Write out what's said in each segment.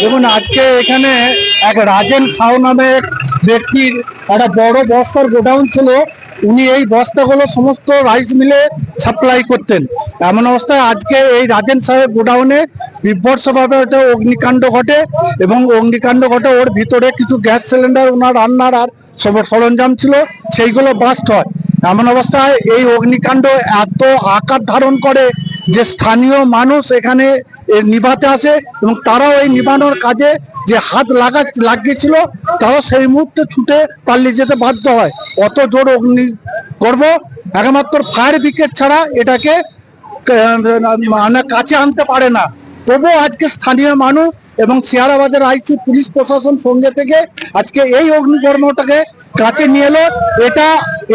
দেখুন, আজকে এখানে এক রাজেন সাউ নামে ব্যক্তির একটা বড় বস্তার গোডাউন ছিল। উনি এই বস্তাগুলো সমস্ত রাইস মিলে সাপ্লাই করতেন। এমন অবস্থায় আজকে এই রাজেন সাহেব গোডাউনে বিভৎসভাবে একটা অগ্নিকাণ্ড ঘটে এবং অগ্নিকাণ্ড ঘটে, ওর ভিতরে কিছু গ্যাস সিলিন্ডার, ওনার রান্নার আর সব সরঞ্জাম ছিল, সেইগুলো বাস্ট হয়। এমন অবস্থায় এই অগ্নিকাণ্ড এত আকার ধারণ করে যে স্থানীয় মানুষ এখানে নিভাতে আসে এবং তারাও এই নিভানোর কাজে যে হাত লাগা লাগিয়েছিল, তারাও সেই মুহূর্তে ছুটে পালিয়ে যেতে বাধ্য হয়। অত জোর অগ্নি গর্ব একমাত্র ফায়ার ব্রিগেড ছাড়া এটাকে মানে কাছে আনতে পারে না। তবুও আজকে স্থানীয় মানুষ এবং শেয়ারাবাদের আইসি পুলিশ প্রশাসন সঙ্গে থেকে আজকে এই অগ্নিকর্মটাকে কাছে নিয়ে এলো। এটা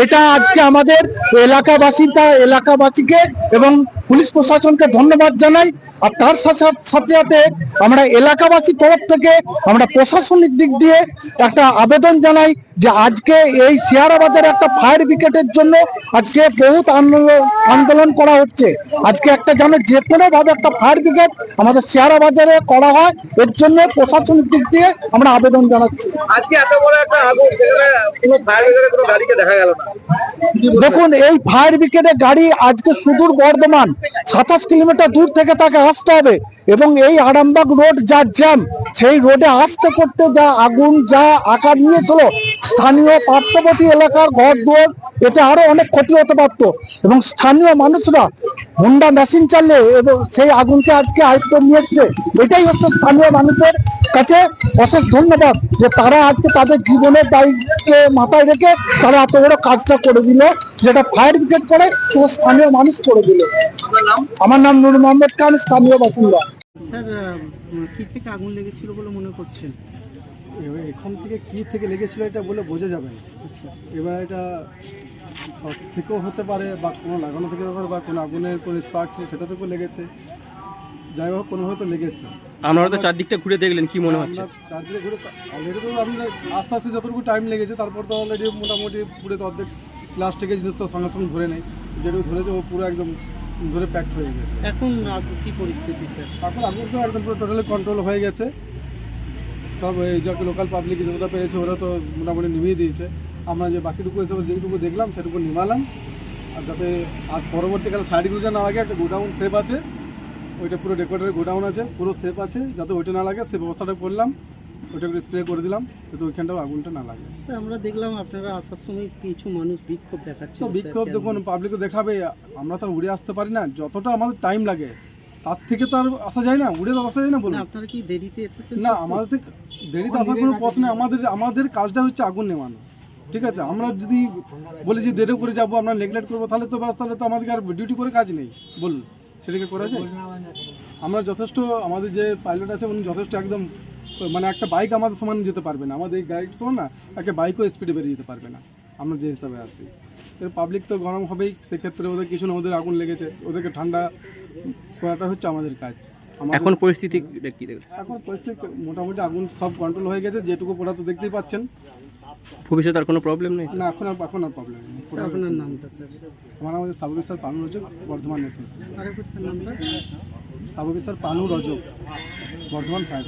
এটা আজকে আমাদের এলাকাবাসীটা, এলাকাবাসীকে এবং পুলিশ প্রশাসনকে ধন্যবাদ জানাই, আর তার সাথে সাথে আমরা এলাকাবাসী তরফ থেকে আমরা প্রশাসনিক দিক দিয়ে একটা আবেদন জানাই যে আজকে এই শেয়ারাবাদের একটা ফায়ার ব্রিগেডের জন্য আজকে বহুত আন্দোলন আন্দোলন করা হচ্ছে। আজকে একটা যেন যে কোনো ভাবে একটা ফায়ার ব্রিগেড আমাদের শেয়ারা বাজারে করা হয় এর জন্য প্রশাসনিক দিক দিয়ে আমরা আবেদন জানাচ্ছি। আজকে এত বড় একটা আগুন কোনো গাড়িকে দেখা গেল না। দেখুন এই ফায়ার ব্রিগেডের গাড়ি আজকে সুদূর বর্ধমান সাতাশ কিলোমিটার দূর থেকে তাকে আসতে হবে। এবং এই আরামবাগ রোড যা জ্যাম, সেই রোডে আসতে করতে যা আগুন, যা আকার নিয়েছিল, স্থানীয় পার্শ্ববর্তী এলাকার ঘর দুয়ার এতে আরও অনেক ক্ষতি হতে পারত। এবং স্থানীয় মানুষরা হুন্ডা মেশিন চালিয়ে এবং সেই আগুনকে আজকে আয়ত্ত নিয়ে এটাই হচ্ছে স্থানীয় মানুষের কাছে অশেষ ধন্যবাদ যে তারা আজকে তাদের জীবনের দায়িত্বকে মাথায় রেখে তারা এত বড় কাজটা করে দিল, যেটা ফায়ার ব্রিগেড করে, সেটা স্থানীয় মানুষ করে দিল। আমার নাম নুর মোহাম্মদ খান স্থানীয় বাসিন্দা। স্যার কি থেকে আগুন লেগেছিল বলে মনে করছেন? এবার এখান থেকে কি থেকে লেগেছিল এটা বলে বোঝা যাবে না। আচ্ছা। এবার এটা সব থেকেও হতে পারে বা কোনো লাগানো থেকে হতে পারে বা কোনো আগুনের কোনো স্পার্ক ছিল সেটা থেকেও লেগেছে। যাই হোক কোনো হয়তো লেগেছে। আপনারা তো চারদিকটা ঘুরে দেখলেন কি মনে হচ্ছে? চারদিকে ঘুরে অলরেডি তো আমরা আস্তে আস্তে যতটুকু টাইম লেগেছে তারপর তো অলরেডি মোটামুটি পুরো তো অর্ধেক প্লাস্টিকের জিনিস তো সঙ্গে সঙ্গে ধরে নেই। যেটুকু ধরেছে ও পুরো একদম ধরে প্যাক হয়ে গেছে। এখন আগ- কি পরিস্থিতি স্যার এখন আগুন তো একদম পুরো টোটালি কন্ট্রোল হয়ে গেছে। সব এই যে লোকাল পাবলিক যতটা পেরেছে ওরা তো মোটামুটি নিভিয়ে দিয়েছে। আমরা যে বাকিটুকু এসে যেটুকু দেখলাম সেটুকু নিমালাম আর যাতে আর পরবর্তীকালে সাইডগুলো যেন না লাগে একটা গোডাউন সেফ আছে ওইটা পুরো ডেকোরেটারের গোডাউন আছে পুরো সেফ আছে যাতে ওইটা না লাগে সে ব্যবস্থাটা করলাম। ওইটা একটু স্প্রে করে দিলাম যাতে ওইখানটাও আগুনটা না লাগে। স্যার আমরা দেখলাম আপনারা আসার সময় কিছু মানুষ বিক্ষোভ দেখাচ্ছে। তো বিক্ষোভ যখন পাবলিকও দেখাবে আমরা তো আর উড়ে আসতে পারি না যতটা আমাদের টাইম লাগে তার থেকে তো আর আসা যায় না উড়ে তো আসা যায় না বলুন। আপনারা কি দেরিতে এসেছেন? না আমাদের দেরিতে আসার কোনো প্রশ্ন আমাদের আমাদের কাজটা হচ্ছে আগুন নেওয়ানো ঠিক আছে? আমরা যদি বলি যে দেরি করে যাব আমরা নেগলেক্ট করব তাহলে তো ব্যাস তাহলে তো আমাদের আর ডিউটি করে কাজ নেই বলুন। সেটাকে করা যায়? আমরা যথেষ্ট আমাদের যে পাইলট আছে উনি যথেষ্ট একদম মানে একটা বাইক আমাদের সমান যেতে পারবে না। আমাদের এই গাড়ির সমান না একটা বাইকও স্পিডে বেরিয়ে যেতে পারবে না। আমরা যে হিসাবে আসি এর পাবলিক তো গরম হবেই সেক্ষেত্রে ওদের কিছু না ওদের আগুন লেগেছে। ওদেরকে ঠান্ডা করাটা হচ্ছে আমাদের কাজ। এখন পরিস্থিতি কি দেখলেন এখন পরিস্থিতি মোটামুটি আগুন সব কন্ট্রোল হয়ে গেছে যেটুকু পড়া তো দেখতেই পাচ্ছেন। ভবিষ্যতে আর কোনো প্রবলেম নেই? না এখন আর এখন আর প্রবলেম নেই। স্যার, আপনার নামটা স্যার। আমার আমাদের সাব অফিসার পানু রজক বর্ধমান নেতৃত্ব। আরেকবার স্যার নামটা? Sub officer Panu Rajak Bardhaman fire